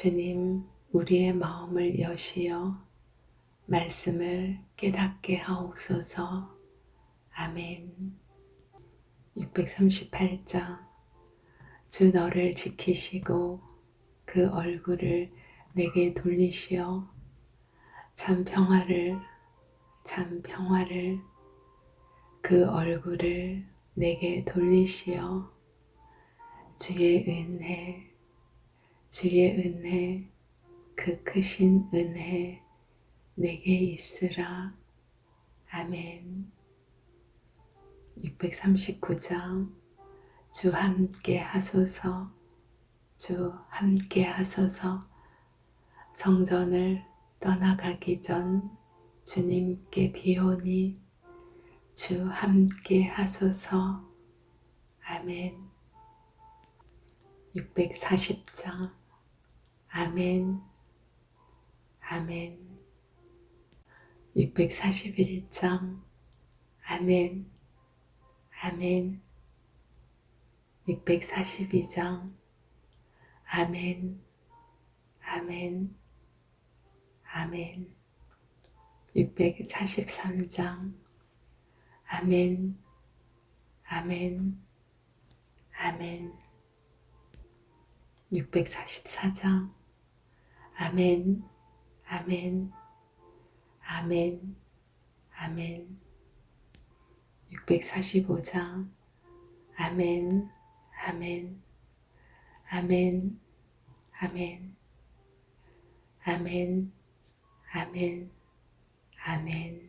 주님, 우리의 마음을 여시어 말씀을 깨닫게 하옵소서. 아멘. 638장. 주 너를 지키시고 그 얼굴을 내게 돌리시어 참 평화를, 참 평화를 그 얼굴을 내게 돌리시어 주의 은혜, 주의 은혜, 그 크신 은혜 내게 있으라. 아멘. 639장 주 함께 하소서 주 함께 하소서 성전을 떠나가기 전 주님께 비오니 주 함께 하소서 아멘 640장 아멘, 아멘. 641장, 아멘, 아멘. 642장, 아멘, 아멘, 아멘. 643장, 아멘, 아멘, 아멘. 644장, 아멘, 아멘, 아멘, 아멘. 645장, 아멘, 아멘, 아멘, 아멘, 아멘, 아멘, 아멘.